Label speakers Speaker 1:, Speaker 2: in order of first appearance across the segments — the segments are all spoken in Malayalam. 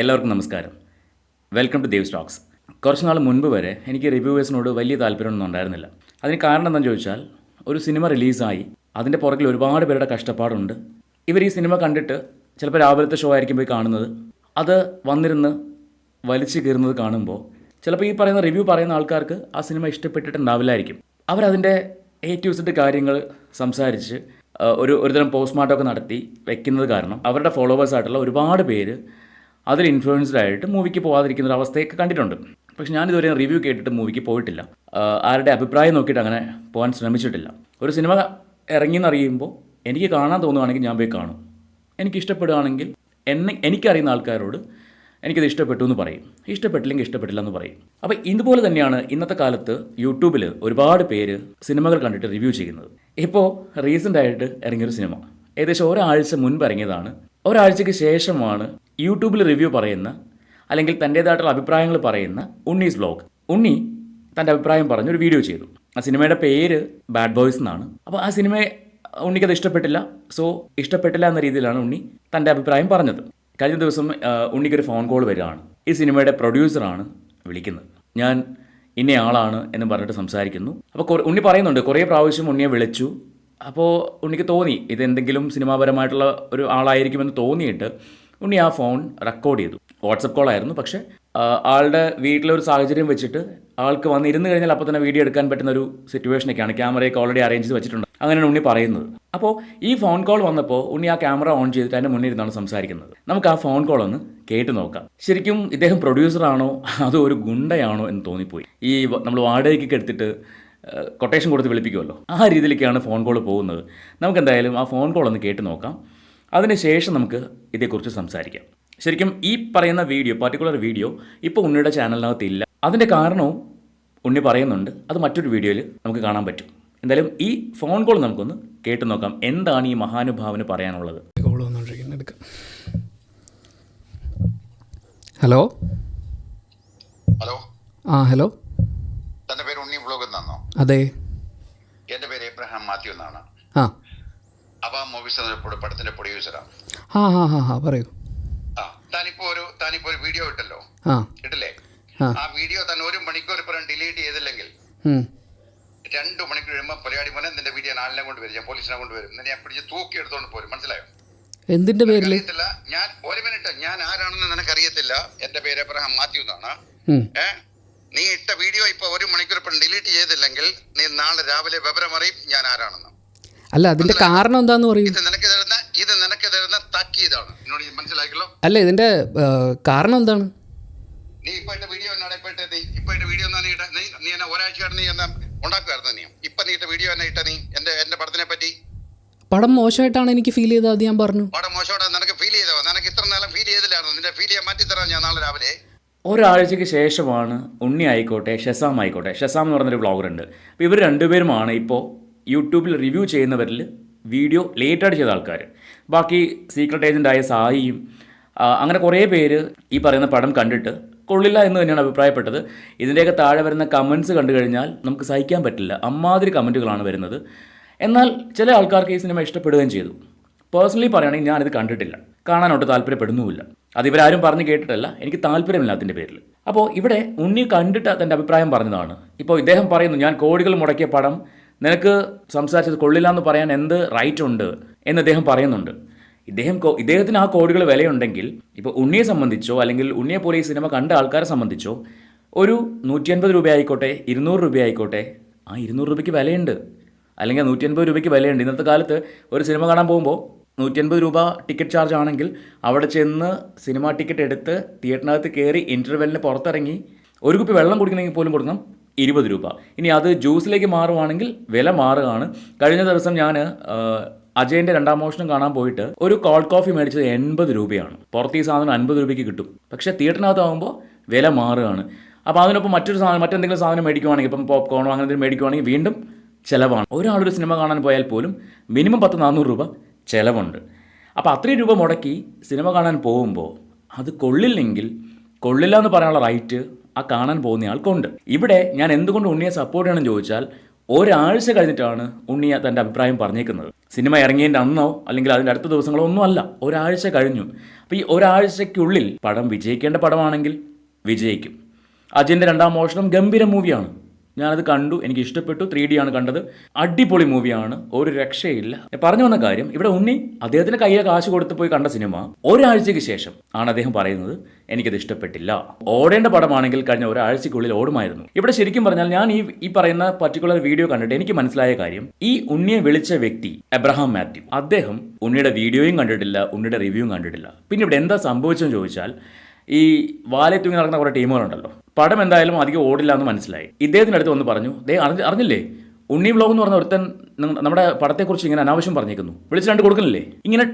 Speaker 1: എല്ലാവർക്കും നമസ്കാരം. വെൽക്കം ടു ദേവ് സ്റ്റോക്സ് കുറച്ച് നാൾ മുൻപ് വരെ എനിക്ക് റിവ്യൂവേഴ്സിനോട് വലിയ താല്പര്യമൊന്നും ഉണ്ടായിരുന്നില്ല. അതിന് കാരണം എന്താണെന്ന് ചോദിച്ചാൽ ഒരു സിനിമ റിലീസായി അതിന്റെ പുറകിൽ ഒരുപാട് പേരുടെ കഷ്ടപ്പാടുണ്ട്. ഇവർ ഈ സിനിമ കണ്ടിട്ട് ചിലപ്പോൾ രാവിലത്തെ ഷോ ആയിരിക്കും പോയി കാണുന്നത്. അത് വന്നിരുന്ന് വലിച്ചു കീറുന്നത് കാണുമ്പോൾ ചിലപ്പോൾ ഈ പറയുന്ന റിവ്യൂ പറയുന്ന ആൾക്കാർക്ക് ആ സിനിമ ഇഷ്ടപ്പെട്ടിട്ടുണ്ടാവില്ലായിരിക്കും. അവരതിന്റെ സെറ്റ് കാര്യങ്ങൾ സംസാരിച്ച് ഒരു ഒരുതരം പോസ്റ്റ്മോർട്ടമൊക്കെ നടത്തി വെക്കുന്നത് കാരണം അവരുടെ ഫോളോവേഴ്സ് ആയിട്ടുള്ള ഒരുപാട് പേര് അതിൽ ഇൻഫ്ലുവൻസ്ഡ് ആയിട്ട് മൂവിക്ക് പോകാതിരിക്കുന്ന ഒരു അവസ്ഥയൊക്കെ കണ്ടിട്ടുണ്ട്. പക്ഷെ ഞാനിതുവരെ റിവ്യൂ കേട്ടിട്ട് മൂവിക്ക് പോയിട്ടില്ല. ആരുടെ അഭിപ്രായം നോക്കിയിട്ട് അങ്ങനെ പോകാൻ ശ്രമിച്ചിട്ടില്ല. ഒരു സിനിമ ഇറങ്ങി ഇറങ്ങിയെന്നറിയുമ്പോൾ എനിക്ക് കാണാൻ തോന്നുകയാണെങ്കിൽ ഞാൻ പോയി കാണും. എനിക്ക് ഇഷ്ടപ്പെടുകയാണെങ്കിൽ എന്നെ എനിക്കറിയുന്ന ആൾക്കാരോട് എനിക്കത് ഇഷ്ടപ്പെട്ടു എന്ന് പറയും. ഇഷ്ടപ്പെട്ടില്ലെങ്കിൽ ഇഷ്ടപ്പെട്ടില്ല എന്ന് പറയും. അപ്പോൾ ഇതുപോലെ തന്നെയാണ് ഇന്നത്തെ കാലത്ത് യൂട്യൂബിൽ ഒരുപാട് പേര് സിനിമകൾ കണ്ടിട്ട് റിവ്യൂ ചെയ്യുന്നത്. ഇപ്പോൾ റീസെന്റ് ആയിട്ട് ഇറങ്ങിയൊരു സിനിമ ഏകദേശം ഒരാഴ്ച മുൻപ് ഇറങ്ങിയതാണ്. ഒരാഴ്ചയ്ക്ക് ശേഷമാണ് യൂട്യൂബിൽ റിവ്യൂ പറയുന്ന അല്ലെങ്കിൽ തന്റേതായിട്ടുള്ള അഭിപ്രായങ്ങൾ പറയുന്ന ഉണ്ണീസ് വ്ളോഗ് ഉണ്ണി തന്റെ അഭിപ്രായം പറഞ്ഞ് ഒരു വീഡിയോ ചെയ്തു. ആ സിനിമയുടെ പേര് ബാഡ് ബോയ്സ് എന്നാണ്. അപ്പോൾ ആ സിനിമ ഉണ്ണിക്കത് ഇഷ്ടപ്പെട്ടില്ല. സോ ഇഷ്ടപ്പെട്ടില്ല എന്ന രീതിയിലാണ് ഉണ്ണി തന്റെ അഭിപ്രായം പറഞ്ഞത്. കഴിഞ്ഞ ദിവസം ഉണ്ണിക്കൊരു ഫോൺ കോൾ വരികയാണ്. ഈ സിനിമയുടെ പ്രൊഡ്യൂസറാണ് വിളിക്കുന്നത്. ഞാൻ ഇന്ന ആളാണ് എന്ന് പറഞ്ഞിട്ട് സംസാരിക്കുന്നു. അപ്പോൾ ഉണ്ണി പറയുന്നുണ്ട് കുറേ പ്രാവശ്യം ഉണ്ണിയെ വിളിച്ചു. അപ്പോൾ ഉണ്ണിക്ക് തോന്നി ഇതെന്തെങ്കിലും സിനിമാപരമായിട്ടുള്ള ഒരു ആളായിരിക്കുമെന്ന് തോന്നിയിട്ട് ഉണ്ണി ആ ഫോൺ റെക്കോർഡ് ചെയ്തു. വാട്സപ്പ് കോൾ ആയിരുന്നു. പക്ഷേ ആളുടെ ആളുടെ വീട്ടിലൊരു സാഹചര്യം വെച്ചിട്ട് ആൾക്ക് വന്നിരുന്ന് കഴിഞ്ഞാൽ അപ്പോൾ തന്നെ വീഡിയോ എടുക്കാൻ പറ്റുന്ന ഒരു സിറ്റുവേഷനൊക്കെയാണ് ക്യാമറയൊക്കെ ഓൾറെഡി അറേഞ്ച് ചെയ്ത് വെച്ചിട്ടുണ്ട്. അങ്ങനെയാണ് ഉണ്ണി പറയുന്നത്. അപ്പോൾ ഈ ഫോൺ കോൾ വന്നപ്പോൾ ഉണ്ണി ആ ക്യാമറ ഓൺ ചെയ്തിട്ട് അതിന്റെ മുന്നിൽ ഇരുന്നാണ് സംസാരിക്കുന്നത്. നമുക്ക് ആ ഫോൺ കോൾ ഒന്ന് കേട്ട് നോക്കാം. ശരിക്കും ഇദ്ദേഹം പ്രൊഡ്യൂസറാണോ അതോ ഒരു ഗുണ്ടയാണോ എന്ന് തോന്നിപ്പോയി. ഈ നമ്മൾ വാടകയ്ക്കൊക്കെ എടുത്തിട്ട് കൊട്ടേഷൻ കൊടുത്ത് വിളിപ്പിക്കുമല്ലോ. ആ രീതിയിലേക്കാണ് ഫോൺ കോൾ പോകുന്നത്. നമുക്ക് എന്തായാലും ആ ഫോൺ കോൾ ഒന്ന് കേട്ട് നോക്കാം. അതിനുശേഷം നമുക്ക് ഇതേക്കുറിച്ച് സംസാരിക്കാം. ശരിക്കും ഈ പറയുന്ന വീഡിയോ പർട്ടിക്കുലർ വീഡിയോ ഇപ്പോൾ ഉണ്ണിയുടെ ചാനലിനകത്ത് ഇല്ല. അതിന്റെ കാരണവും ഉണ്ണി പറയുന്നുണ്ട്. അത് മറ്റൊരു വീഡിയോയിൽ നമുക്ക് കാണാൻ പറ്റും. എന്തായാലും ഈ ഫോൺ കോൾ നമുക്കൊന്ന് കേട്ടു നോക്കാം. എന്താണ് ഈ മഹാനുഭാവന് പറയാനുള്ളത്?
Speaker 2: കോൾ വന്നുകൊണ്ടിരിക്കുന്നത് എടുക്കാം. ഹലോ
Speaker 3: ഹലോ
Speaker 2: ആ ഹലോ
Speaker 3: തന്റെ പേര് ഉണ്ണി ബ്ലോഗ് എന്നാണോ
Speaker 2: അതെ
Speaker 3: എന്റെ പേര് എബ്രഹാം മാത്യു എന്നാണ്
Speaker 2: ആ
Speaker 3: അപ്പ മൂവീസ് എന്ന പടത്തിന്റെ പ്രൊഡ്യൂസറാണ്
Speaker 2: ആ. ആ ആ ആ പറയൂ.
Speaker 3: ആ താനിപ്പോ ഒരു താനിപ്പോ ഒരു വീഡിയോ ഇട്ടല്ലോ?
Speaker 2: ആ.
Speaker 3: ഇട്ടില്ലേ?
Speaker 2: ആ.
Speaker 3: വീഡിയോ തന്നെ ഒരു മണിക്കൂർ ഇപ്പുറം ഡിലീറ്റ് ചെയ്തില്ലെങ്കിൽ. രണ്ടു മണിക്കൂർ കഴിയുമ്പോൾ പരിപാടി മോനെ നിന്റെ വീഡിയോ നാലിനെ കൊണ്ട് വരും ഞാൻ പോലീസിനെ കൊണ്ട് വരും. ഞാൻ പിടിച്ച് തൂക്കി എടുത്തോണ്ട് പോരും. മനസ്സിലായോ?
Speaker 2: എന്തിന്റെ പേരിൽ
Speaker 3: ഞാൻ ഒരു മിനിറ്റ് ഞാൻ ആരാണെന്ന് നിനക്കറിയത്തില്ല. എന്റെ പേര് എബ്രഹാം മാത്യു എന്നാണ്. നീ ഇട്ട വീഡിയോ ഇപ്പൊ ഒരു മണിക്കൂർ ഇപ്പം ഡിലീറ്റ് ചെയ്തില്ലെങ്കിൽ നീ നാളെ രാവിലെ വിവരം അറിയും ഞാൻ ആരാണെന്ന്.
Speaker 2: അല്ല അതിന്റെ കാരണം എന്താന്ന് പറയൂ.
Speaker 3: ഇത് നിനക്ക് തരുന്ന താക്കീതാണ്. എന്നോട് മനസ്സിലാക്കിയല്ലോ
Speaker 2: അല്ല ഇതിന്റെ കാരണം എന്താണ്?
Speaker 3: നീ ഇപ്പൊ ഇട്ട വീഡിയോ എന്നാണ് ഇപ്പൊ ഇട്ട നീ ഇപ്പൊ വീഡിയോ എന്നാ നീ നീ നീ എന്നെ ഒരാഴ്ചയായിട്ട് നീ എന്നാ ഉണ്ടാക്കുമായിരുന്നു നീ? ഇപ്പൊ നീ ഇട്ട വീഡിയോ എന്നാ ഇട്ട നീ? എന്റെ എന്റെ പടത്തിനെ പറ്റി?
Speaker 2: പടം മോശമായിട്ടാണ് എനിക്ക് ഫീൽ ചെയ്തത് അത് ഞാൻ പറഞ്ഞു.
Speaker 3: പടം മോശോടെ നിനക്ക് ഫീൽ ചെയ്തോ നിനക്ക് ഇത്ര നേരം ഫീൽ ചെയ്തില്ലായിരുന്നു. നിന്റെ ഫീൽ ചെയ്യാൻ മാറ്റി തരാം ഞാൻ നാളെ രാവിലെ.
Speaker 1: ഒരാഴ്ചയ്ക്ക് ശേഷമാണ് ഉണ്ണി ആയിക്കോട്ടെ ഷെസാം ആയിക്കോട്ടെ. ഷെസാം എന്ന് പറഞ്ഞൊരു ബ്ലോഗർ ഉണ്ട്. അപ്പോൾ ഇവർ രണ്ടുപേരുമാണ് ഇപ്പോൾ യൂട്യൂബിൽ റിവ്യൂ ചെയ്യുന്നവരിൽ വീഡിയോ ലേറ്റായിട്ട് ചെയ്ത ആൾക്കാർ ബാക്കി സീക്രട്ട് ഏജന്റായ സായിയും അങ്ങനെ കുറേ പേര് ഈ പറയുന്ന പടം കണ്ടിട്ട് കൊള്ളില്ല എന്ന് തന്നെയാണ് അഭിപ്രായപ്പെട്ടത്. ഇതിന്റെയൊക്കെ താഴെ വരുന്ന കമൻസ് കണ്ടു കഴിഞ്ഞാൽ നമുക്ക് സഹിക്കാൻ പറ്റില്ല. അമ്മാതിരി കമന്റുകളാണ് വരുന്നത്. എന്നാൽ ചില ആൾക്കാർക്ക് ഈ സിനിമ ഇഷ്ടപ്പെടുകയും ചെയ്തു. പേഴ്സണലി പറയുകയാണെങ്കിൽ ഞാനിത് കണ്ടിട്ടില്ല. കാണാനോട്ട് താല്പര്യപ്പെടുന്നുമില്ല. അത് ഇവരാരും പറഞ്ഞ് കേട്ടിട്ടല്ല. എനിക്ക് താല്പര്യമില്ല അതിന്റെ പേരിൽ. അപ്പോൾ ഇവിടെ ഉണ്ണി കണ്ടിട്ട് തന്റെ അഭിപ്രായം പറഞ്ഞതാണ്. ഇപ്പോൾ ഇദ്ദേഹം പറയുന്നു ഞാൻ കോടികൾ മുടക്കിയ പടം നിനക്ക് സംസാരിച്ചത് കൊള്ളില്ല എന്ന് പറയാൻ എന്ത് റൈറ്റ് ഉണ്ട് എന്ന് അദ്ദേഹം പറയുന്നുണ്ട്. ഇദ്ദേഹം ഇദ്ദേഹത്തിന് ആ കോടികൾ വിലയുണ്ടെങ്കിൽ ഇപ്പോൾ ഉണ്ണിയെ സംബന്ധിച്ചോ അല്ലെങ്കിൽ ഉണ്ണിയെ പോലെ ഈ സിനിമ കണ്ട ആൾക്കാരെ സംബന്ധിച്ചോ ഒരു നൂറ്റി അൻപത് രൂപ ആയിക്കോട്ടെ ഇരുന്നൂറ് രൂപ ആയിക്കോട്ടെ ആ ഇരുന്നൂറ് രൂപയ്ക്ക് വിലയുണ്ട്. അല്ലെങ്കിൽ നൂറ്റി അൻപത് രൂപയ്ക്ക് വിലയുണ്ട്. ഇന്നത്തെ കാലത്ത് ഒരു സിനിമ കാണാൻ പോകുമ്പോൾ നൂറ്റി അൻപത് രൂപ ടിക്കറ്റ് ചാർജ് ആണെങ്കിൽ അവിടെ ചെന്ന് സിനിമ ടിക്കറ്റ് എടുത്ത് തിയേറ്ററിനകത്ത് കയറി ഇന്റർവെല്ലിന് പുറത്തിറങ്ങി ഒരു കുപ്പി വെള്ളം കുടിക്കണമെങ്കിൽ പോലും കൊടുക്കണം. ഇരുപത് രൂപ. ഇനി അത് ജ്യൂസിലേക്ക് മാറുവാണെങ്കിൽ വില മാറുകയാണ്. കഴിഞ്ഞ ദിവസം ഞാൻ അജയന്റെ രണ്ടാം മോഷണം കാണാൻ പോയിട്ട് ഒരു കോൾഡ് കോഫി മേടിച്ചത് എൺപത് രൂപയാണ്. പുറത്ത് ഈ സാധനം അൻപത് രൂപയ്ക്ക് കിട്ടും. പക്ഷേ തിയേറ്ററിനകത്താകുമ്പോൾ വില മാറുകയാണ്. അപ്പോൾ അതിനൊപ്പം മറ്റൊരു സാധനം മറ്റെന്തെങ്കിലും സാധനം മേടിക്കുവാണെങ്കിൽ ഇപ്പം പോപ്കോണോ അങ്ങനെ എന്തെങ്കിലും മേടിക്കുവാണെങ്കിൽ വീണ്ടും ചിലവാണ്. ഒരാളൊരു സിനിമ കാണാൻ പോയാൽ പോലും മിനിമം പത്ത് നാനൂറ് രൂപ ചിലവുണ്ട്. അപ്പോൾ അത്രയും രൂപ മുടക്കി സിനിമ കാണാൻ പോകുമ്പോൾ അത് കൊള്ളില്ലെങ്കിൽ കൊള്ളില്ല എന്ന് പറയാനുള്ള റൈറ്റ് ആ കാണാൻ പോകുന്ന ആൾക്കുണ്ട്. ഇവിടെ ഞാൻ എന്തുകൊണ്ട് ഉണ്ണിയെ സപ്പോർട്ട് ചെയ്യണമെന്ന് ചോദിച്ചാൽ ഒരാഴ്ച കഴിഞ്ഞിട്ടാണ് ഉണ്ണിയ തന്റെ അഭിപ്രായം പറഞ്ഞേക്കുന്നത്. സിനിമ ഇറങ്ങിയതിന്റെ അന്നോ അല്ലെങ്കിൽ അതിന്റെ അടുത്ത ദിവസങ്ങളോ ഒന്നും അല്ല ഒരാഴ്ച കഴിഞ്ഞു. അപ്പോൾ ഈ ഒരാഴ്ചയ്ക്കുള്ളിൽ പടം വിജയിക്കേണ്ട പടമാണെങ്കിൽ വിജയിക്കും. അജിന്റെ രണ്ടാം മോഷണം ഗംഭീര മൂവിയാണ് ഞാനത് കണ്ടു എനിക്ക് ഇഷ്ടപ്പെട്ടു ത്രീ ഡി ആണ് കണ്ടത്. അടിപൊളി മൂവിയാണ് ഒരു രക്ഷയില്ല. പറഞ്ഞു വന്ന കാര്യം ഇവിടെ ഉണ്ണി അദ്ദേഹത്തിന് കയ്യിലെ കാശ് കൊടുത്ത് പോയി കണ്ട സിനിമ ഒരാഴ്ചയ്ക്ക് ശേഷം ആണ് അദ്ദേഹം പറയുന്നത് എനിക്കത് ഇഷ്ടപ്പെട്ടില്ല. ഓടേണ്ട പടമാണെങ്കിൽ കഴിഞ്ഞ ഒരാഴ്ചക്കുള്ളിൽ ഓടുമായിരുന്നു. ഇവിടെ ശരിക്കും പറഞ്ഞാൽ ഞാൻ ഈ ഈ പറയുന്ന പർട്ടിക്കുലർ വീഡിയോ കണ്ടിട്ട് എനിക്ക് മനസ്സിലായ കാര്യം ഈ ഉണ്ണിയെ വിളിച്ച വ്യക്തി എബ്രഹാം മാത്യു അദ്ദേഹം ഉണ്ണിയുടെ വീഡിയോയും കണ്ടിട്ടില്ല ഉണ്ണിയുടെ റിവ്യൂയും കണ്ടിട്ടില്ല. പിന്നെ ഇവിടെ എന്താ സംഭവിച്ചെന്ന് ചോദിച്ചാൽ ഈ വാലെ തൂങ്ങി നടക്കുന്ന കുറേ ടീമുകളുണ്ടല്ലോ. പടം എന്തായാലും അധികം ഓടില്ല എന്ന് മനസ്സിലായി. ഇദ്ദേഹത്തിന്റെ അടുത്ത് വന്ന് പറഞ്ഞു ദേ അറിഞ്ഞ അറിഞ്ഞില്ലേ? ഉണ്ണി ബ്ലോഗ് എന്ന് പറഞ്ഞ ഒരുത്തൻ നമ്മുടെ പടത്തെക്കുറിച്ച് ഇങ്ങനെ അനാവശ്യം പറഞ്ഞേക്കുന്നു വിളിച്ച് രണ്ട് കൊടുക്കുന്നില്ലേ ഇങ്ങനെ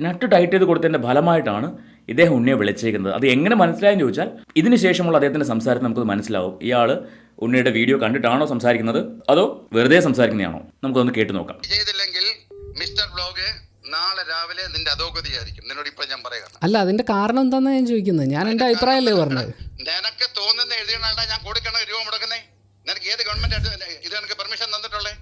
Speaker 1: നട്ട് ടൈറ്റ് ചെയ്ത് കൊടുത്തതിന്റെ ഫലമായിട്ടാണ് ഇദ്ദേഹം ഉണ്ണിയെ വിളിച്ചേക്കുന്നത്. അത് എങ്ങനെ മനസ്സിലായെന്ന് ചോദിച്ചാൽ ഇതിന് ശേഷമുള്ള അദ്ദേഹത്തിന്റെ സംസാരത്തിൽ നമുക്കത് മനസ്സിലാവും. ഇയാൾ ഉണ്ണിയുടെ വീഡിയോ കണ്ടിട്ടാണോ സംസാരിക്കുന്നത്? അതോ വെറുതെ സംസാരിക്കുന്നതാണോ? നമുക്കൊന്ന് കേട്ട് നോക്കാം.
Speaker 3: മിസ്റ്റർ ബ്ലോഗ് നാളെ രാവിലെ നിന്റെ അധോഗതിയായിരിക്കും നിന്നോട് ഇപ്പൊ ഞാൻ പറയാം.
Speaker 2: അല്ല അതിന്റെ കാരണം എന്താണെന്ന് ഞാൻ ചോദിക്കുന്നത് ഞാൻ എന്റെ അഭിപ്രായമല്ലേ പറഞ്ഞത്?
Speaker 3: നിനക്ക് തോന്നുന്ന എഴുതിയാണ് ഞാൻ കൊടുക്കണ രൂപ മുടക്കുന്നേ? നിനക്ക് ഏത് ഗവൺമെന്റ് ഇത് എനിക്ക് പെർമിഷൻ തന്നിട്ടുള്ളേ?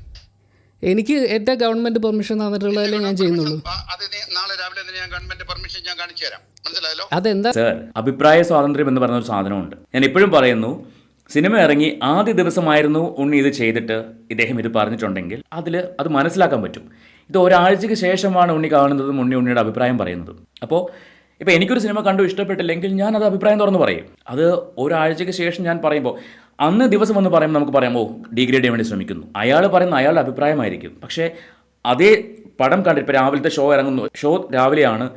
Speaker 2: എനിക്ക് എന്റെ ഗവൺമെന്റ് പെർമിഷൻ തന്നിട്ടുള്ളതല്ലേ ഞാൻ ചെയ്യുന്നുള്ളൂ.
Speaker 3: സാർ അത് നാളെ രാവിലെ തന്നെ ഞാൻ ഗവൺമെന്റ് പെർമിഷൻ ഞാൻ കാണിച്ചു തരാം. മനസ്സിലായല്ലോ?
Speaker 2: അതെന്താ?
Speaker 1: സർ അഭിപ്രായ സ്വാതന്ത്ര്യം എന്ന് പറയുന്ന ഒരു സാധനമുണ്ട്. ഞാൻ ഇപ്പോഴും പറയുന്നു സിനിമ ഇറങ്ങി ആദ്യ ദിവസമായിരുന്നു ഉണ്ണി ഇത് ചെയ്തിട്ട് ഇദ്ദേഹം ഇത് പറഞ്ഞിട്ടുണ്ടെങ്കിൽ അതിൽ അത് മനസ്സിലാക്കാൻ പറ്റും. ഇത് ഒരാഴ്ചയ്ക്ക് ശേഷമാണ് ഉണ്ണി കാണുന്നതും ഉണ്ണി ഉണ്ണിയുടെ അഭിപ്രായം പറയുന്നതും. അപ്പോൾ ഇപ്പോൾ എനിക്കൊരു സിനിമ കണ്ടു ഇഷ്ടപ്പെട്ടില്ലെങ്കിൽ ഞാൻ അത് അഭിപ്രായം തുറന്ന് പറയും. അത് ഒരാഴ്ചയ്ക്ക് ശേഷം ഞാൻ പറയുമ്പോൾ അന്ന് ദിവസം എന്ന് പറയുമ്പോൾ നമുക്ക് പറയാമോ ഡിഗ്രേഡ് ചെയ്യാൻ വേണ്ടി ശ്രമിക്കുന്നു. അയാൾ പറയുന്ന അയാളുടെ അഭിപ്രായമായിരിക്കും. പക്ഷേ അതേ പടം കണ്ടിട്ട് ഇപ്പോൾ രാവിലത്തെ ഷോ ഇറങ്ങുന്നു. ഷോ രാവിലെയാണ്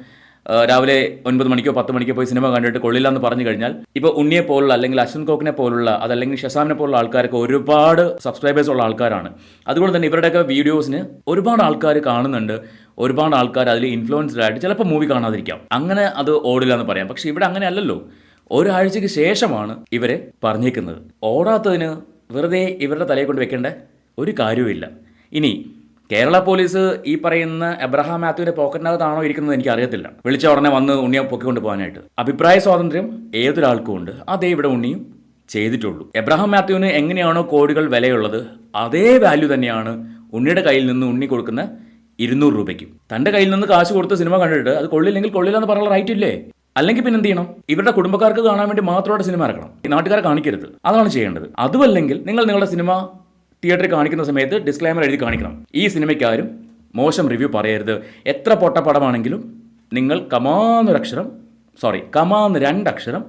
Speaker 1: രാവിലെ ഒൻപത് മണിക്കോ പത്ത് മണിക്കോ പോയി സിനിമ കണ്ടിട്ട് കൊള്ളില്ല എന്ന് പറഞ്ഞു കഴിഞ്ഞാൽ ഇപ്പോൾ ഉണ്ണിയെ പോലുള്ള അല്ലെങ്കിൽ അശ്വൻ കോക്കിനെ പോലുള്ള അതല്ലെങ്കിൽ ഷസാമിനെ പോലുള്ള ആൾക്കാർക്ക് ഒരുപാട് സബ്സ്ക്രൈബേഴ്സ് ഉള്ള ആൾക്കാരാണ്. അതുകൊണ്ട് തന്നെ ഇവരുടെയൊക്കെ വീഡിയോസിന് ഒരുപാട് ആൾക്കാർ കാണുന്നുണ്ട്. ഒരുപാട് ആൾക്കാർ അതിൽ ഇൻഫ്ലുവൻസ്ഡ് ആയിട്ട് ചിലപ്പോൾ മൂവി കാണാതിരിക്കാം. അങ്ങനെ അത് ഓടില്ല എന്ന് പറയാം. പക്ഷേ ഇവിടെ അങ്ങനെ അല്ലല്ലോ. ഒരാഴ്ചയ്ക്ക് ശേഷമാണ് ഇവരെ പറഞ്ഞേക്കുന്നത്. ഓടാത്തതിന് വെറുതെ ഇവരുടെ തലയെ കൊണ്ട് വെക്കേണ്ട ഒരു കാര്യവുമില്ല. ഇനി കേരള പോലീസ് ഈ പറയുന്ന എബ്രഹാം മാത്യുവിന്റെ പോക്കറ്റിനകത്താണോ ഇരിക്കുന്നത് എനിക്ക് അറിയത്തില്ല വിളിച്ച ഉടനെ വന്ന് ഉണ്ണിയെ പൊക്കിക്കൊണ്ട് പോകാനായിട്ട്. അഭിപ്രായ സ്വാതന്ത്ര്യം ഏതൊരാൾക്കും ഉണ്ട്. അതേ ഇവിടെ ഉണ്ണിയും ചെയ്തിട്ടുള്ളൂ. എബ്രഹാം മാത്യുവിന് എങ്ങനെയാണോ കോടികൾ വിലയുള്ളത് അതേ വാല്യൂ തന്നെയാണ് ഉണ്ണിയുടെ കയ്യിൽ നിന്ന് ഉണ്ണി കൊടുക്കുന്ന ഇരുന്നൂറ് രൂപയ്ക്കും. തന്റെ കയ്യിൽ നിന്ന് കാശ് കൊടുത്ത് സിനിമ കണ്ടിട്ട് അത് കൊള്ളില്ലെങ്കിൽ കൊള്ളില്ല എന്ന് പറയാനുള്ള റൈറ്റ് ഇല്ലേ? അല്ലെങ്കിൽ പിന്നെ എന്ത് ചെയ്യണം? ഇവരുടെ കുടുംബക്കാർക്ക് കാണാൻ വേണ്ടി മാത്രമായിട്ട് സിനിമ ഇറക്കണം. ഈ നാട്ടുകാരെ കാണിക്കരുത്. അതാണ് ചെയ്യേണ്ടത്. അതുമല്ലെങ്കിൽ നിങ്ങൾ നിങ്ങളുടെ സിനിമ തിയേറ്ററിൽ കാണിക്കുന്ന സമയത്ത് ഡിസ്ക്ലൈമർ എഴുതി കാണിക്കണം. ഈ സിനിമയ്ക്കാരും മോശം റിവ്യൂ പറയരുത്. എത്ര പൊട്ട പടമാണെങ്കിലും നിങ്ങൾ കമാന്നൊരക്ഷരം സോറി കമാന്ന് രണ്ടക്ഷരം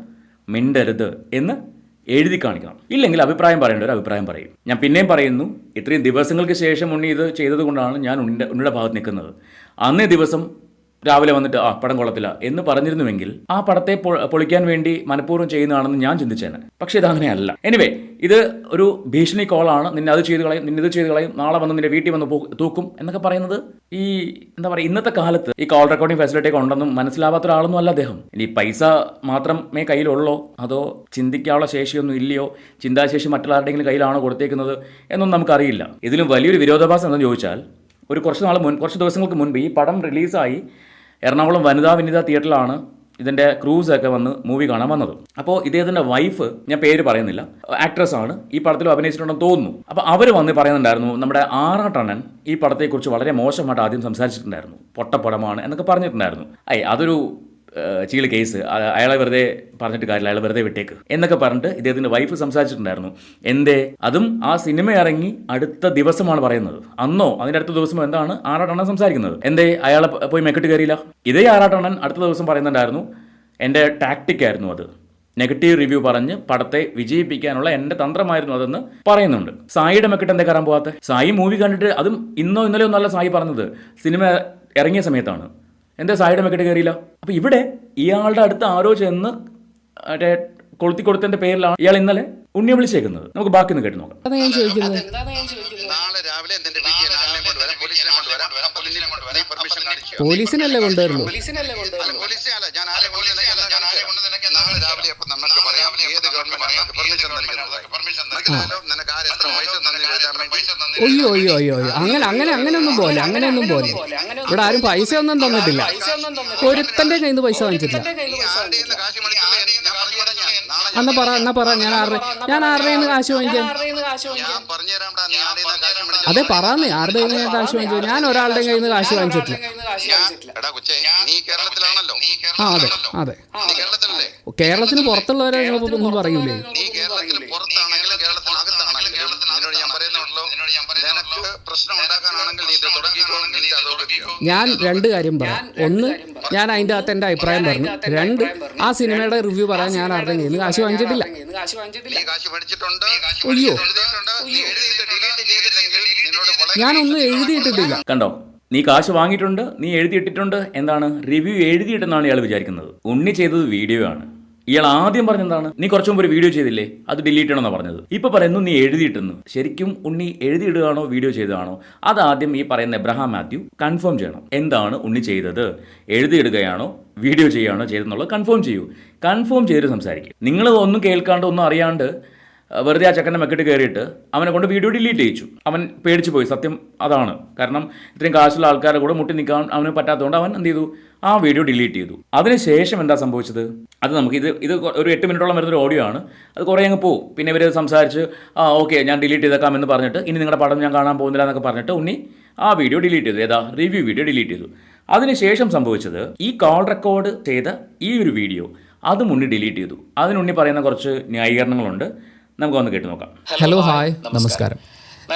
Speaker 1: മിണ്ടരുത് എന്ന് എഴുതി കാണിക്കണം. ഇല്ലെങ്കിൽ അഭിപ്രായം പറയേണ്ട ഒരു അഭിപ്രായം പറയും. ഞാൻ പിന്നെയും പറയുന്നു ഇത്രയും ദിവസങ്ങൾക്ക് ശേഷം ഉണ്ണി ഇത് ചെയ്തതുകൊണ്ടാണ് ഞാൻ ഉണ്ണിയുടെ ഉണ്ണിയുടെ ഭാഗത്ത് നിൽക്കുന്നത്. അന്നേ ദിവസം രാവിലെ വന്നിട്ട് ആ പടം കൊള്ളത്തില്ല എന്ന് പറഞ്ഞിരുന്നുവെങ്കിൽ ആ പടത്തെ പൊളിക്കാൻ വേണ്ടി മനഃപൂർവം ചെയ്യുന്നതാണെന്ന് ഞാൻ ചിന്തിച്ചേനെ. പക്ഷേ ഇതങ്ങനെയല്ല എനിവേ ഇത് ഒരു ഭീഷണി കോളാണ്. നിന്നെ അത് ചെയ്ത് കളയും നിന്നെ ഇത് ചെയ്ത് കളയും നാളെ വന്ന് നിന്റെ വീട്ടിൽ വന്ന് തൂക്കും എന്നൊക്കെ പറയുന്നത് ഈ എന്താ പറയുക ഇന്നത്തെ കാലത്ത് ഈ കോൾ റെക്കോർഡിംഗ് ഫെസിലിറ്റി ഒക്കെ ഉണ്ടെന്നും മനസ്സിലാവാത്ത ഒരാളൊന്നും അല്ല അദ്ദേഹം. ഇനി പൈസ മാത്രമേ കയ്യിലുള്ളോ? അതോ ചിന്തിക്കാനുള്ള ശേഷിയൊന്നും ഇല്ലയോ? ചിന്താശേഷി മറ്റുള്ളവരുടെ കയ്യിലാണ് കൊടുത്തേക്കുന്നത് എന്നൊന്നും നമുക്കറിയില്ല. ഇതിലും വലിയൊരു വിരോധാഭാസം എന്ന് ചോദിച്ചാൽ ഒരു കുറച്ച് നാൾ മുൻ കുറച്ച് ദിവസങ്ങൾക്ക് മുൻപ് ഈ പടം റിലീസായി എറണാകുളം വനിതാ വിനിത തിയേറ്ററിലാണ് ഇതിന്റെ ക്രൂസ് ഒക്കെ വന്ന് മൂവി കാണാൻ വന്നത്. അപ്പോൾ ഇദ്ദേഹത്തിന്റെ വൈഫ് ഞാൻ പേര് പറയുന്നില്ല ആക്ട്രസ് ആണ്. ഈ പടത്തിൽ അഭിനയിച്ചിട്ടുണ്ടെന്ന് തോന്നുന്നു. അപ്പോൾ അവർ വന്ന് പറയുന്നുണ്ടായിരുന്നു നമ്മുടെ ആറാട്ടണ്ണൻ ഈ പടത്തെക്കുറിച്ച് വളരെ മോശമായിട്ട് ആദ്യം സംസാരിച്ചിട്ടുണ്ടായിരുന്നു. പൊട്ടപ്പടമാണ് എന്നൊക്കെ പറഞ്ഞിട്ടുണ്ടായിരുന്നു. ഐ അതൊരു ചീൾ കേസ് അയാളെ വെറുതെ പറഞ്ഞിട്ട് കാര്യമില്ല അയാൾ വെറുതെ വിട്ടേക്ക്. എന്നൊക്കെ പറഞ്ഞിട്ട് ഇദ്ദേഹത്തിന്റെ വൈഫ് സംസാരിച്ചിട്ടുണ്ടായിരുന്നു. എന്തേ? അതും ആ സിനിമ ഇറങ്ങി അടുത്ത ദിവസമാണ് പറയുന്നത്. അന്നോ അതിന്റെ അടുത്ത ദിവസം എന്താണ് ആറാട്ടണ്ണൻ സംസാരിക്കുന്നത്. എന്തേ? അയാളെ പോയി മെക്കിട്ട് കയറിയില്ല ഇതേ ആറാട്ടണ്ണൻ അടുത്ത ദിവസം പറയുന്നുണ്ടായിരുന്നു. എന്റെ ടാക്ടിക് ആയിരുന്നു അത്. നെഗറ്റീവ് റിവ്യൂ പറഞ്ഞ് പടത്തെ വിജയിപ്പിക്കാനുള്ള എന്റെ തന്ത്രമായിരുന്നു അതെന്ന് പറയുന്നുണ്ട്. സായിയുടെ മെക്കിട്ട് എന്താ കയറാൻ പോകാത്ത സായി മൂവി കണ്ടിട്ട് അതും ഇന്നോ ഇന്നലെ ഒന്നല്ല സായി പറഞ്ഞത്. സിനിമ ഇറങ്ങിയ സമയത്താണ്. എന്താ സായിയുടെ മെക്കിട്ട് കയറിയില്ല അപ്പോൾ ഇവിടെ ഇയാളുടെ അടുത്ത് ആരോ ചെന്ന് മറ്റേ കൊളുത്തി കൊടുത്തതിന്റെ പേരിലാണ് ഇയാൾ ഇന്നലെ ഉണ്ണിയെ വിളിച്ചേക്കുന്നത്. നമുക്ക് ബാക്കി ഒന്ന് കേട്ട് നോക്കാം.
Speaker 2: ഞാൻ ചോദിക്കുന്നത്.
Speaker 3: നാളെ രാവിലെ നിന്റെ വീട്ടിൽ ആളിനെ കൊണ്ടുവരാം പോലീസിനെ കൊണ്ടുവരാം അപ്പൊ നിന്നെ കൊണ്ടുവരാം നീ പെർമിഷൻ കാണിച്ചു
Speaker 2: പോലീസിനല്ലേ
Speaker 3: കൊണ്ടുവരുന്നു
Speaker 2: അയ്യോ അയ്യോ അയ്യോ അയ്യോ. അങ്ങനെ അങ്ങനെ അങ്ങനെയൊന്നും പോലെ അങ്ങനെയൊന്നും പോലെ ഇവിടെ ആരും പൈസ ഒന്നും തന്നിട്ടില്ല. ഒരുത്തന്റെ കയ്യിൽ നിന്ന് പൈസ വാങ്ങിച്ചിട്ടില്ല. എന്നാ പറ എന്നാ പറ ഞാൻ ആരുടെ ഞാൻ ആരുടെ നിന്ന് കാശ് വാങ്ങിക്കാം? അതെ പറഞ്ഞു ആരുടെ കയ്യിൽ നിന്ന് കാശ് വാങ്ങിച്ചു ഞാൻ ഒരാളുടെ കയ്യിൽ നിന്ന് കാശ് വാങ്ങിച്ചിട്ടില്ല.
Speaker 3: എടാ കൊച്ചേ നീ കേരളത്തിലാണല്ലോ.
Speaker 2: ആ അതെ അതെ. കേരളത്തിന് പുറത്തുള്ളവരെ നിങ്ങൾ ഒന്നും പറയൂലേ
Speaker 3: നീ കേരളത്തിന് പുറത്താണെങ്കിലും കേരളത്തിനകത്താണെങ്കിലും നിന്നോട് ഞാൻ പറയുന്നുള്ളൂ നിനക്ക് പ്രശ്നം ഉണ്ടാക്കാനാണെങ്കിൽ നീ ഇത് തുടങ്ങിക്കോ നിന്റെ അതോറിറ്റിയോ
Speaker 2: ഞാൻ രണ്ട് കാര്യം പറയാം ഒന്ന് ഞാൻ അതിന്റെ അകത്ത് എന്റെ അഭിപ്രായം പറഞ്ഞു. രണ്ട് ആ സിനിമയുടെ റിവ്യൂ പറയാൻ ഞാൻ ആരുടെ കയ്യിൽ നിന്ന് കാശ് വാങ്ങിച്ചിട്ടില്ല.
Speaker 3: നീ കാശ് മേടിച്ചിട്ടുണ്ട്
Speaker 2: അയ്യോ.
Speaker 3: എഴുതിയിട്ടുണ്ട്? നീ എഴുതിയിട്ട് ഡിലീറ്റ് ചെയ്തില്ലെങ്കിൽ നിന്നോട് വളരെ
Speaker 2: ഞാനൊന്നും എഴുതിയിട്ടിട്ടില്ല.
Speaker 1: കണ്ടോ? നീ കാശ് വാങ്ങിയിട്ടുണ്ട് നീ എഴുതിയിട്ടിട്ടുണ്ട് എന്താണ്? റിവ്യൂ എഴുതിയിട്ടെന്നാണ് ഇയാൾ വിചാരിക്കുന്നത്. ഉണ്ണി ചെയ്തത് വീഡിയോ ആണ്. ഇയാൾ ആദ്യം പറഞ്ഞെന്താണ്? നീ കുറച്ചു മുമ്പ് ഒരു വീഡിയോ ചെയ്തില്ലേ? അത് ഡിലീറ്റ് ചെയ്യണമെന്നാണ് പറഞ്ഞത്. ഇപ്പൊ പറയുന്നു നീ എഴുതിയിട്ടെന്ന്. ശരിക്കും ഉണ്ണി എഴുതിയിടുകയാണോ വീഡിയോ ചെയ്തതാണോ? അത് ആദ്യം ഈ പറയുന്ന എബ്രഹാം മാത്യു കൺഫേം ചെയ്യണം. എന്താണ് ഉണ്ണി ചെയ്തത്? എഴുതിയിടുകയാണോ വീഡിയോ ചെയ്യുകയാണോ ചെയ്തെന്നുള്ളത് കൺഫേം ചെയ്യൂ. കൺഫേം ചെയ്ത് സംസാരിക്കും. നിങ്ങൾ ഒന്നും കേൾക്കാണ്ട് ഒന്നും അറിയാണ്ട് വെറുതെ ആ ചെക്കന്റെ മെക്കിട്ട് കയറിയിട്ട് അവനെ കൊണ്ട് വീഡിയോ ഡിലീറ്റ് ചെയ്യിച്ചു. അവൻ പേടിച്ചു പോയി സത്യം അതാണ്. കാരണം ഇത്രയും കാശുള്ള ആൾക്കാരുടെ കൂടെ മുട്ടി നിൽക്കാൻ അവന് പറ്റാത്തതുകൊണ്ട് അവൻ എന്ത് ചെയ്തു? ആ വീഡിയോ ഡിലീറ്റ് ചെയ്തു. അതിനുശേഷം എന്താ സംഭവിച്ചത്? അത് നമുക്ക് ഇത് ഇത് ഒരു എട്ട് മിനിറ്റോളം വരുന്നൊരു ഓഡിയോ ആണ്. അത് കുറേ അങ്ങ് പോകും പിന്നെ ഇവർ സംസാരിച്ച് ആ ഓക്കെ ഞാൻ ഡിലീറ്റ് ചെയ്തേക്കാം എന്ന് പറഞ്ഞിട്ട് ഇനി നിങ്ങളുടെ പടം ഞാൻ കാണാൻ പോകുന്നില്ല എന്നൊക്കെ പറഞ്ഞിട്ട് ഉണ്ണി ആ വീഡിയോ ഡിലീറ്റ് ചെയ്തു. ഏതാ? റിവ്യൂ വീഡിയോ ഡിലീറ്റ് ചെയ്തു. അതിനുശേഷം സംഭവിച്ചത് ഈ കോൾ റെക്കോർഡ് ചെയ്ത ഈ ഒരു വീഡിയോ അതും ഉണ്ണി ഡിലീറ്റ് ചെയ്തു. അതിനുണ്ണി പറയുന്ന കുറച്ച് ന്യായീകരണങ്ങളുണ്ട്. നമുക്കൊന്ന് കേട്ടു നോക്കാം.
Speaker 2: ഹലോ ഹായ് നമസ്കാരം.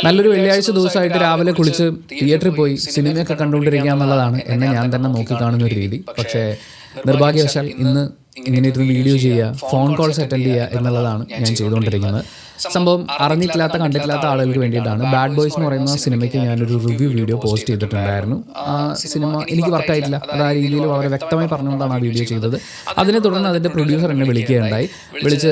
Speaker 2: നല്ലൊരു വെള്ളിയാഴ്ച ദിവസമായിട്ട് രാവിലെ കുളിച്ച് തിയേറ്ററിൽ പോയി സിനിമയൊക്കെ കണ്ടുകൊണ്ടിരിക്കുക എന്നുള്ളതാണ് എന്നെ ഞാൻ തന്നെ നോക്കി കാണുന്ന ഒരു രീതി. പക്ഷേ നിർഭാഗ്യവശാൽ ഇന്ന് ഇങ്ങനെ ഇരുന്ന് വീഡിയോ ചെയ്യുക ഫോൺ കോൾസ് അറ്റൻഡ് ചെയ്യുക എന്നുള്ളതാണ് ഞാൻ ചെയ്തുകൊണ്ടിരിക്കുന്നത്. സംഭവം അറിഞ്ഞിട്ടില്ലാത്ത കണ്ടിട്ടില്ലാത്ത ആളുകൾക്ക് വേണ്ടിയിട്ടാണ്. ബാഡ് ബോയ്സ് എന്ന് പറയുന്ന സിനിമയ്ക്ക് ഞാനൊരു റിവ്യൂ വീഡിയോ പോസ്റ്റ് ചെയ്തിട്ടുണ്ടായിരുന്നു. ആ സിനിമ എനിക്ക് വർക്കായിട്ടില്ല അത് ആ രീതിയിൽ വളരെ വ്യക്തമായി പറഞ്ഞുകൊണ്ടാണ് ആ വീഡിയോ ചെയ്തത്. അതിനെ തുടർന്ന് അതിന്റെ പ്രൊഡ്യൂസർ എന്നെ വിളിക്കുകയുണ്ടായി. വിളിച്ച്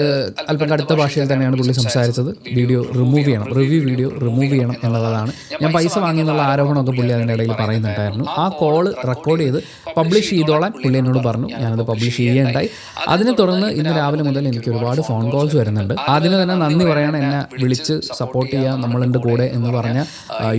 Speaker 2: അല്പം കടുത്ത ഭാഷയിൽ തന്നെയാണ് പുള്ളി സംസാരിച്ചത്. വീഡിയോ റിമൂവ് ചെയ്യണം. റിവ്യൂ വീഡിയോ റിമൂവ് ചെയ്യണം എന്നുള്ളതാണ്. ഞാൻ പൈസ വാങ്ങിയെന്നുള്ള ആരോപണമൊക്കെ പുള്ളി അതിന്റെ ഇടയിൽ പറയുന്നുണ്ടായിരുന്നു. ആ കോൾ റെക്കോർഡ് ചെയ്ത് പബ്ലിഷ് ചെയ്തോളാൻ പുള്ളി എന്നോട് പറഞ്ഞു. ഞാനത് പബ്ലിഷ് ചെയ്യുകയുണ്ടായി. അതിനെ തുടർന്ന് ഇന്ന് രാവിലെ മുതൽ എനിക്ക് ഒരുപാട് ഫോൺ കോൾസ് വരുന്നുണ്ട്. അതിന് തന്നെ നന്ദി പറയാൻ എന്നെ വിളിച്ച് സപ്പോർട്ട് ചെയ്യാൻ നമ്മളുണ്ട് കൂടെ എന്ന് പറഞ്ഞ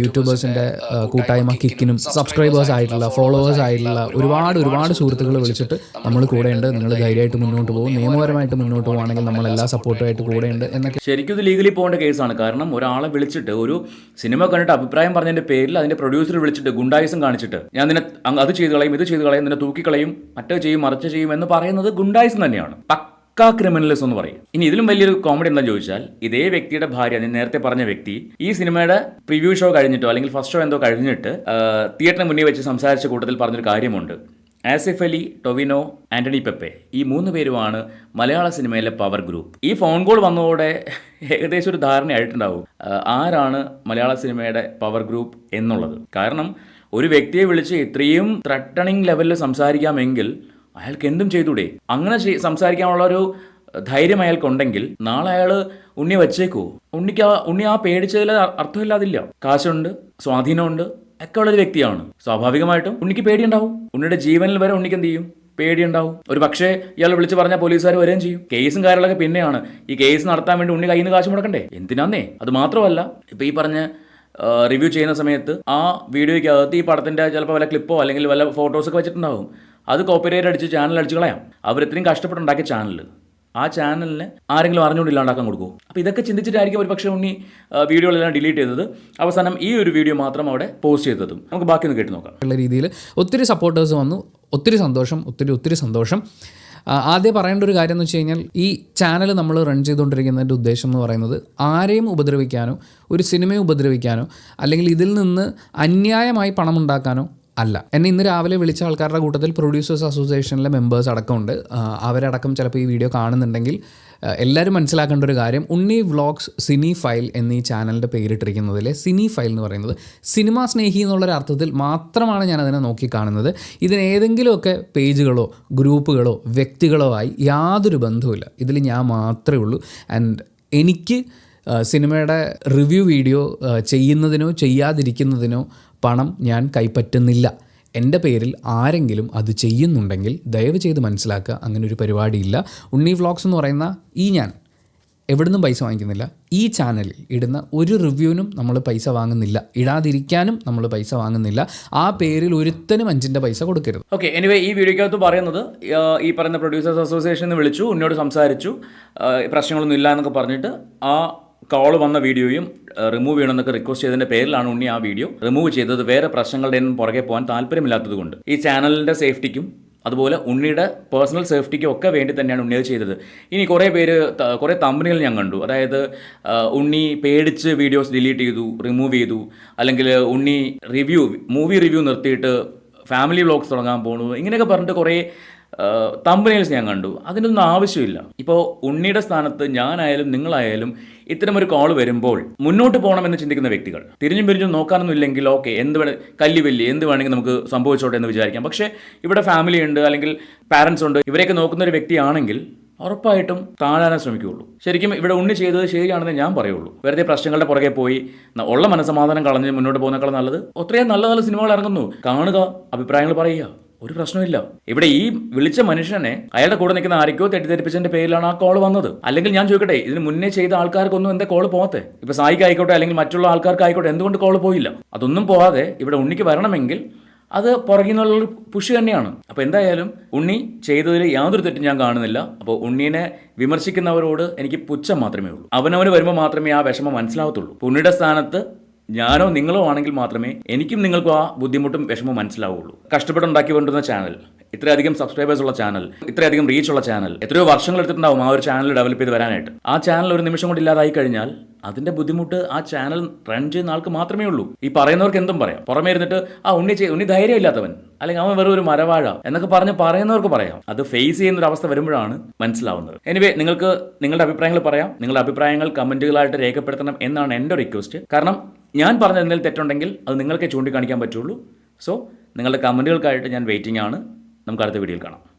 Speaker 2: യൂട്യൂബേഴ്സിന്റെ കൂട്ടായ്മ കിക്കിനും സബ്സ്ക്രൈബേഴ്സ് ആയിട്ടുള്ള ഫോളോവേഴ്സ് ആയിട്ടുള്ള ഒരുപാട് ഒരുപാട് സുഹൃത്തുക്കൾ വിളിച്ചിട്ട് നമ്മൾ കൂടെയുണ്ട് നിങ്ങൾ ധൈര്യമായിട്ട് മുന്നോട്ട് പോകും. നിയമപരമായിട്ട് മുന്നോട്ട് പോകുകയാണെങ്കിൽ നമ്മൾ എല്ലാ സപ്പോർട്ടുമായിട്ട് കൂടെയുണ്ട് എന്നൊക്കെ
Speaker 1: ശരിക്കും ഇത് ലീഗലി പോകേണ്ട കേസാണ്. കാരണം ഒരാളെ വിളിച്ചിട്ട് ഒരു സിനിമ കണ്ടിട്ട് അഭിപ്രായം പറഞ്ഞതിന്റെ പേരിൽ അതിന്റെ പ്രൊഡ്യൂസർ വിളിച്ചിട്ട് ഗുണ്ടായിസം കാണിച്ചിട്ട് ഞാൻ നിന്നെ അത് ചെയ്ത് കളയും ഇത് ചെയ്ത് കളയും നിന്നെ തൂക്കിക്കളയും മറ്റേ ചെയ്യും മറിച്ച് ചെയ്യും എന്ന് പറയുന്നത് ഗുണ്ടായിസം തന്നെയാണ്. പക്കാ ക്രിമിനലിസം എന്ന് പറയും. ഇനി ഇതിലും വലിയൊരു കോമഡി എന്താ ചോദിച്ചാൽ ഇതേ വ്യക്തിയുടെ ഭാര്യ ഞാൻ നേരത്തെ പറഞ്ഞ വ്യക്തി ഈ സിനിമയുടെ പ്രിവ്യൂ ഷോ കഴിഞ്ഞിട്ടോ അല്ലെങ്കിൽ ഫസ്റ്റ് ഷോ എന്തോ കഴിഞ്ഞിട്ട് തിയേറ്ററിന് മുന്നിൽ വെച്ച് സംസാരിച്ച കൂട്ടത്തിൽ പറഞ്ഞൊരു കാര്യമുണ്ട്. ആസിഫ് അലി ടൊവിനോ ആന്റണി പെപ്പെ ഈ മൂന്ന് പേരുമാണ് മലയാള സിനിമയിലെ പവർ ഗ്രൂപ്പ് ഈ ഫോൺ കോൾ വന്നതോടെ ഏകദേശം ഒരു ധാരണയായിട്ടുണ്ടാവും ആരാണ് മലയാള സിനിമയുടെ പവർ ഗ്രൂപ്പ് എന്നുള്ളത്. കാരണം ഒരു വ്യക്തിയെ വിളിച്ച് ഇത്രയും ത്രട്ടണിങ് ലെവലിൽ സംസാരിക്കാമെങ്കിൽ അയാൾക്ക് എന്തും ചെയ്തൂടെ അങ്ങനെ സംസാരിക്കാനുള്ള ഒരു ധൈര്യം അയാൾക്കുണ്ടെങ്കിൽ നാളെ അയാൾ ഉണ്ണി വച്ചേക്കോ. ഉണ്ണിക്ക് ആ ഉണ്ണി ആ പേടിച്ചതിൽ അർത്ഥമില്ലാതില്ല. കാശുണ്ട് സ്വാധീനമുണ്ട് ഒക്കെ ഉള്ളൊരു വ്യക്തിയാണ്. സ്വാഭാവികമായിട്ടും ഉണ്ണിക്ക് പേടിയുണ്ടാവും. ഉണ്ണിയുടെ ജീവനിൽ വരെ ഉണ്ണിക്ക് എന്ത് ചെയ്യും? പേടിയുണ്ടാവും. ഒരു പക്ഷേ ഇയാൾ വിളിച്ച് പറഞ്ഞാൽ പോലീസുകാർ വരികയും ചെയ്യും. കേസും കാര്യങ്ങളൊക്കെ പിന്നെയാണ്. ഈ കേസ് നടത്താൻ വേണ്ടി ഉണ്ണി കയ്യിൽ നിന്ന് കാശ് മുടക്കണ്ടേ? എന്തിനാന്നേ? അത് മാത്രമല്ല ഇപ്പം ഈ പറഞ്ഞ റിവ്യൂ ചെയ്യുന്ന സമയത്ത് ആ വീഡിയോയ്ക്കകത്ത് ഈ പടത്തിന്റെ ചിലപ്പോൾ വല്ല ക്ലിപ്പോ അല്ലെങ്കിൽ വല്ല ഫോട്ടോസൊക്കെ വെച്ചിട്ടുണ്ടാവും. അത് കോപ്പറേറ്റ് അടിച്ച് ചാനൽ അടിച്ച് കളയാം. അവർ ഇത്രയും കഷ്ടപ്പെട്ടുണ്ടാക്കിയ ചാനൽ ആ ചാനലിന് ആരെങ്കിലും അറിഞ്ഞുകൊണ്ട് ഇല്ലാണ്ടാക്കാൻ കൊടുക്കും. അപ്പോൾ ഇതൊക്കെ ചിന്തിച്ചിട്ടായിരിക്കും ഒരു പക്ഷേ ഉണ്ണി വീഡിയോകളെല്ലാം ഡിലീറ്റ് ചെയ്തത്. അവസാനം ഈ ഒരു വീഡിയോ മാത്രം അവിടെ പോസ്റ്റ് ചെയ്തതും. നമുക്ക് ബാക്കി ഒന്ന് കേട്ട് നോക്കാം.
Speaker 2: ഉള്ള രീതിയിൽ ഒത്തിരി സപ്പോർട്ടേഴ്സ് വന്നു. ഒത്തിരി സന്തോഷം ഒത്തിരി ഒത്തിരി സന്തോഷം. ആദ്യം പറയേണ്ട ഒരു കാര്യം എന്ന് വെച്ച് കഴിഞ്ഞാൽ ഈ ചാനൽ നമ്മൾ റൺ ചെയ്തുകൊണ്ടിരിക്കുന്നതിന്റെ ഉദ്ദേശം എന്ന് പറയുന്നത് ആരെയും ഉപദ്രവിക്കാനോ ഒരു സിനിമയെ ഉപദ്രവിക്കാനോ അല്ലെങ്കിൽ ഇതിൽ നിന്ന് അന്യായമായി പണം ഉണ്ടാക്കാനോ അല്ല. എന്നെ ഇന്ന് രാവിലെ വിളിച്ച ആൾക്കാരുടെ കൂട്ടത്തിൽ പ്രൊഡ്യൂസേഴ്സ് അസോസിയേഷനിലെ മെമ്പേഴ്സ് അടക്കമുണ്ട്. അവരടക്കം ചിലപ്പോൾ ഈ വീഡിയോ കാണുന്നുണ്ടെങ്കിൽ എല്ലാവരും മനസ്സിലാക്കേണ്ട ഒരു കാര്യം. ഉണ്ണി വ്ളോഗ്സ് സിനി ഫയൽ എന്നീ ചാനലിന്റെ പേരിട്ടിരിക്കുന്നതിലെ സിനി ഫയൽ എന്ന് പറയുന്നത് സിനിമാ സ്നേഹി എന്നുള്ളൊരു അർത്ഥത്തിൽ മാത്രമാണ് ഞാൻ അതിനെ നോക്കി കാണുന്നത്. ഇതിന് പേജുകളോ ഗ്രൂപ്പുകളോ വ്യക്തികളോ ആയി യാതൊരു ബന്ധവുമില്ല. ഇതിൽ ഞാൻ മാത്രമേ ഉള്ളൂ. ആൻഡ് എനിക്ക് സിനിമയുടെ റിവ്യൂ വീഡിയോ ചെയ്യുന്നതിനോ ചെയ്യാതിരിക്കുന്നതിനോ പണം ഞാൻ കൈപ്പറ്റുന്നില്ല. എന്റെ പേരിൽ ആരെങ്കിലും അത് ചെയ്യുന്നുണ്ടെങ്കിൽ ദയവ് ചെയ്ത് മനസ്സിലാക്കുക അങ്ങനെ ഒരു പരിപാടിയില്ല. ഉണ്ണി വ്ളോഗ്സ് എന്ന് പറയുന്ന ഈ ഞാൻ എവിടുന്നും പൈസ വാങ്ങിക്കുന്നില്ല. ഈ ചാനലിൽ ഇടുന്ന ഒരു റിവ്യൂവിനും നമ്മൾ പൈസ വാങ്ങുന്നില്ല. ഇടാതിരിക്കാനും നമ്മൾ പൈസ വാങ്ങുന്നില്ല. ആ പേരിൽ ഒരുത്തനും അഞ്ചിന്റെ പൈസ കൊടുക്കരുത്.
Speaker 1: ഓക്കെ എനിവേ ഈ വീഡിയോക്കകത്ത് പറയുന്നത് ഈ പറയുന്ന പ്രൊഡ്യൂസേഴ്സ് അസോസിയേഷൻ വിളിച്ചു ഉന്നോട് സംസാരിച്ചു പ്രശ്നങ്ങളൊന്നും ഇല്ല എന്നൊക്കെ പറഞ്ഞിട്ട് ആ കോൾ വന്ന വീഡിയോയും റിമൂവ് ചെയ്യണമെന്നൊക്കെ റിക്വസ്റ്റ് ചെയ്തതിന്റെ പേരിലാണ് ഉണ്ണി ആ വീഡിയോ റിമൂവ് ചെയ്തത്. വേറെ പ്രശ്നങ്ങളുടെ പുറകെ പോകാൻ താല്പര്യമില്ലാത്തത് കൊണ്ട്. ഈ ചാനലിന്റെ സേഫ്റ്റിക്കും അതുപോലെ ഉണ്ണിയുടെ പേഴ്സണൽ സേഫ്റ്റിക്കും ഒക്കെ വേണ്ടി തന്നെയാണ് ഉണ്ണി അത് ചെയ്തത്. ഇനി കുറേ പേര് കുറേ തമ്പനികൾ ഞാൻ കണ്ടു. അതായത് ഉണ്ണി പേടിച്ച് വീഡിയോസ് ഡിലീറ്റ് ചെയ്തു റിമൂവ് ചെയ്തു. അല്ലെങ്കിൽ ഉണ്ണി റിവ്യൂ മൂവി റിവ്യൂ നിർത്തിയിട്ട് ഫാമിലി വ്ളോഗ്സ് തുടങ്ങാൻ പോണു. ഇങ്ങനെയൊക്കെ പറഞ്ഞിട്ട് കുറേ തമ്പനികൾസ് ഞാൻ കണ്ടു. അതിനൊന്നും ആവശ്യമില്ല. ഇപ്പോൾ ഉണ്ണിയുടെ സ്ഥാനത്ത് ഞാനായാലും നിങ്ങളായാലും ഇത്തരമൊരു കോൾ വരുമ്പോൾ മുന്നോട്ട് പോകണമെന്ന് ചിന്തിക്കുന്ന വ്യക്തികൾ. തിരിഞ്ഞും പിരിഞ്ഞും നോക്കാനൊന്നും ഇല്ലെങ്കിൽ ഓക്കെ എന്ത് വേണേ കല്ലി വല്ലി എന്ത് വേണമെങ്കിൽ നമുക്ക് സംഭവിച്ചോട്ടെ എന്ന് വിചാരിക്കാം. പക്ഷേ ഇവിടെ ഫാമിലി ഉണ്ട് അല്ലെങ്കിൽ പാരൻസ് ഉണ്ട് ഇവരെയൊക്കെ നോക്കുന്ന ഒരു വ്യക്തിയാണെങ്കിൽ ഉറപ്പായിട്ടും താഴാനേ ശ്രമിക്കുകയുള്ളൂ. ശരിക്കും ഇവിടെ ഉണ്ണി ചെയ്തത് ശരിയാണെന്ന് ഞാൻ പറയുള്ളൂ. വെറുതെ പ്രശ്നങ്ങളുടെ പുറകെ പോയി ഉള്ള മനസ്സമാധാനം കളഞ്ഞ് മുന്നോട്ട് പോകുന്നേക്കാൾ നല്ലത്. ഒത്രയും നല്ല നല്ല സിനിമകൾ ഇറങ്ങുന്നു. കാണുക അഭിപ്രായങ്ങൾ പറയുക. ഒരു പ്രശ്നമില്ല ഇവിടെ ഈ വിളിച്ച മനുഷ്യനെ അയാളുടെ കൂടെ നിൽക്കുന്ന ആരൊക്കെയോ തെറ്റിദ്ധരിപ്പിച്ചതിന്റെ പേരിലാണ് ആ കോൾ വന്നത്. അല്ലെങ്കിൽ ഞാൻ ചോദിക്കട്ടെ ഇതിന് മുന്നേ ചെയ്ത ആൾക്കാർക്കൊന്നും എന്താ കോൾ പോകത്തെ ഇപ്പൊ സായിക്ക് ആയിക്കോട്ടെ അല്ലെങ്കിൽ മറ്റുള്ള ആൾക്കാർക്ക് ആൾക്കാർക്കായിക്കോട്ടെ എന്തുകൊണ്ട് കോൾ പോയില്ല? അതൊന്നും പോകാതെ ഇവിടെ ഉണ്ണിക്ക് വരണമെങ്കിൽ അത് പുറകിൽ നിന്നുള്ളൊരു പുഷ് തന്നെയാണ്. അപ്പോൾ എന്തായാലും ഉണ്ണി ചെയ്തതിൽ യാതൊരു തെറ്റും ഞാൻ കാണുന്നില്ല. അപ്പോൾ ഉണ്ണീനെ വിമർശിക്കുന്നവരോട് എനിക്ക് പുച്ഛം മാത്രമേ ഉള്ളൂ. അവനവന് വരുമ്പോൾ മാത്രമേ ആ വിഷമം മനസ്സിലാവത്തുള്ളൂ. ഉണ്ണിയുടെ സ്ഥാനത്ത് ഞാനോ നിങ്ങളോ ആണെങ്കിൽ മാത്രമേ എനിക്കും നിങ്ങൾക്കും ആ ബുദ്ധിമുട്ടും വിഷമവും മനസ്സിലാവുള്ളൂ. കഷ്ടപ്പെട്ടുണ്ടാക്കി കൊണ്ടുവന്ന ചാനൽ ഇത്രയധികം സബ്സ്ക്രൈബേഴ്സ് ഉള്ള ചാനൽ ഇത്രയധികം റീച്ച് ഉള്ള ചാനൽ എത്രയോ വർഷങ്ങൾ എടുത്തിട്ടുണ്ടാവും ആ ഒരു ചാനൽ ഡെവലപ്പ് ചെയ്ത് വരാനായിട്ട്. ആ ചാനൽ ഒരു നിമിഷം കൊണ്ട് ഇല്ലാതായി കഴിഞ്ഞാൽ അതിന്റെ ബുദ്ധിമുട്ട് ആ ചാനൽ റൺ ചെയ്യുന്ന ആൾക്ക് മാത്രമേ ഉള്ളൂ. ഈ പറയുന്നവർക്ക് എന്തും പറയാം. പുറമേ ഇരുന്നിട്ട് ആ ഉണ്ണി ഉണ്ണി ഉണ്ണി ധൈര്യമില്ലാത്തവൻ അല്ലെങ്കിൽ അവൻ വെറും ഒരു മരവാഴ എന്നൊക്കെ പറഞ്ഞ് പറയുന്നവർക്ക് പറയാം. അത് ഫേസ് ചെയ്യുന്ന ഒരു അവസ്ഥ വരുമ്പോഴാണ് മനസ്സിലാവുന്നത്. എനിവേ നിങ്ങൾക്ക് നിങ്ങളുടെ അഭിപ്രായങ്ങൾ പറയാം. നിങ്ങളുടെ അഭിപ്രായങ്ങൾ കമന്റുകളായിട്ട് രേഖപ്പെടുത്തണം എന്നാണ് എന്റെ റിക്വസ്റ്റ് കാരണം ഞാൻ പറഞ്ഞ എന്തെങ്കിലും തെറ്റുണ്ടെങ്കിൽ അത് നിങ്ങൾക്കേ ചൂണ്ടിക്കാണിക്കാൻ പറ്റുള്ളൂ. സോ നിങ്ങളുടെ കമന്റുകൾക്കായിട്ട് ഞാൻ വെയിറ്റിംഗ് ആണ്. നമുക്ക് അടുത്ത വീഡിയോയിൽ കാണാം.